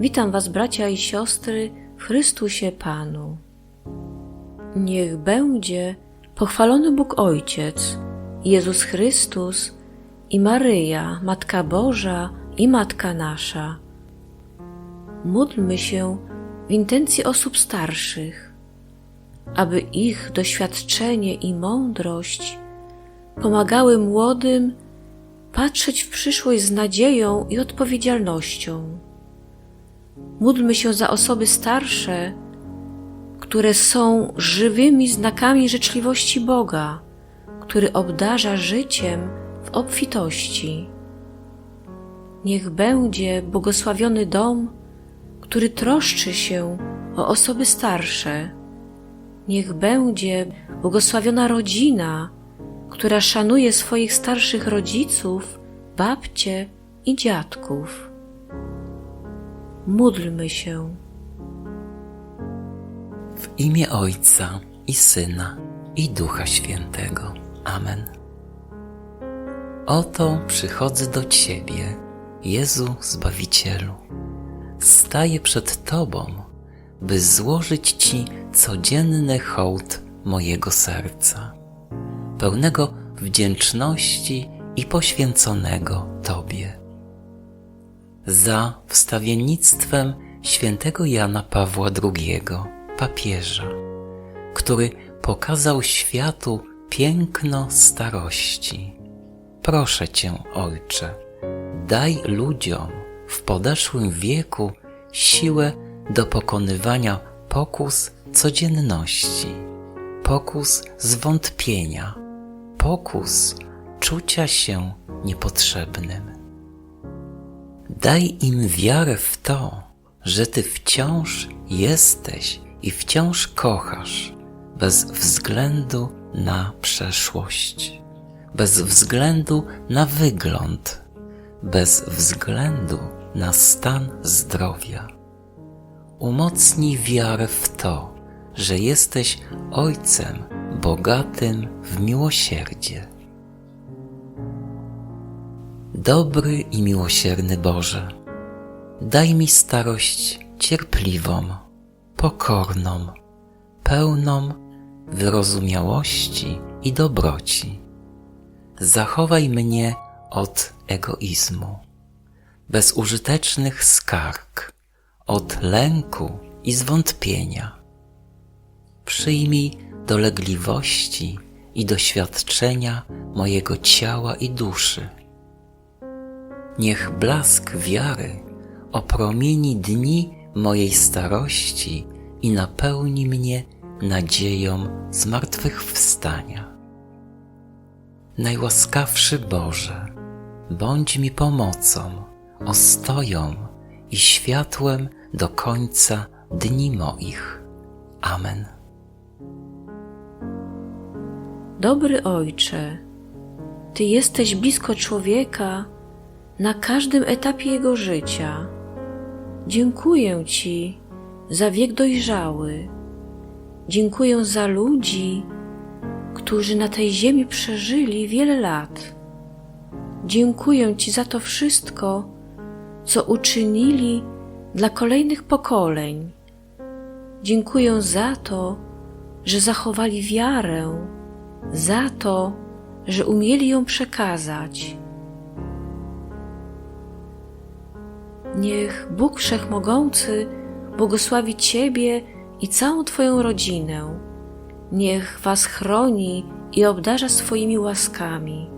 Witam Was, bracia i siostry, w Chrystusie Panu. Niech będzie pochwalony Bóg Ojciec, Jezus Chrystus i Maryja, Matka Boża i Matka nasza. Módlmy się w intencji osób starszych, aby ich doświadczenie i mądrość pomagały młodym patrzeć w przyszłość z nadzieją i odpowiedzialnością. Módlmy się za osoby starsze, które są żywymi znakami życzliwości Boga, który obdarza życiem w obfitości. Niech będzie błogosławiony dom, który troszczy się o osoby starsze. Niech będzie błogosławiona rodzina, która szanuje swoich starszych rodziców, babcie i dziadków. Módlmy się. W imię Ojca i Syna i Ducha Świętego. Amen. Oto przychodzę do Ciebie, Jezu Zbawicielu. Staję przed Tobą, by złożyć Ci codzienny hołd mojego serca, pełnego wdzięczności i poświęconego Tobie. Za wstawiennictwem świętego Jana Pawła II, papieża, który pokazał światu piękno starości. Proszę Cię, Ojcze, daj ludziom w podeszłym wieku siłę do pokonywania pokus codzienności, pokus zwątpienia, pokus czucia się niepotrzebnym. Daj im wiarę w to, że Ty wciąż jesteś i wciąż kochasz, bez względu na przeszłość, bez względu na wygląd, bez względu na stan zdrowia. Umocnij wiarę w to, że jesteś Ojcem bogatym w miłosierdzie. Dobry i miłosierny Boże, daj mi starość cierpliwą, pokorną, pełną wyrozumiałości i dobroci. Zachowaj mnie od egoizmu, bezużytecznych skarg, od lęku i zwątpienia. Przyjmij dolegliwości i doświadczenia mojego ciała i duszy. Niech blask wiary opromieni dni mojej starości i napełni mnie nadzieją zmartwychwstania. Najłaskawszy Boże, bądź mi pomocą, ostoją i światłem do końca dni moich. Amen. Dobry Ojcze, Ty jesteś blisko człowieka na każdym etapie jego życia. Dziękuję Ci za wiek dojrzały. Dziękuję za ludzi, którzy na tej ziemi przeżyli wiele lat. Dziękuję Ci za to wszystko, co uczynili dla kolejnych pokoleń. Dziękuję za to, że zachowali wiarę, za to, że umieli ją przekazać. Niech Bóg Wszechmogący błogosławi Ciebie i całą Twoją rodzinę. Niech Was chroni i obdarza swoimi łaskami.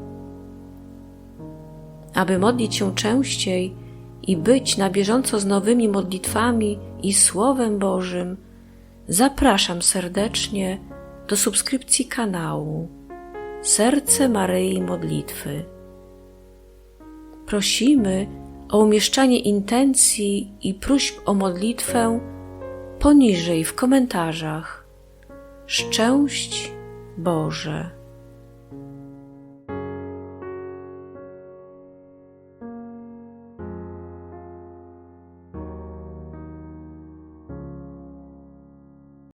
Aby modlić się częściej i być na bieżąco z nowymi modlitwami i Słowem Bożym, zapraszam serdecznie do subskrypcji kanału Serce Maryi Modlitwy. Prosimy o umieszczanie intencji i próśb o modlitwę poniżej w komentarzach. Szczęść Boże.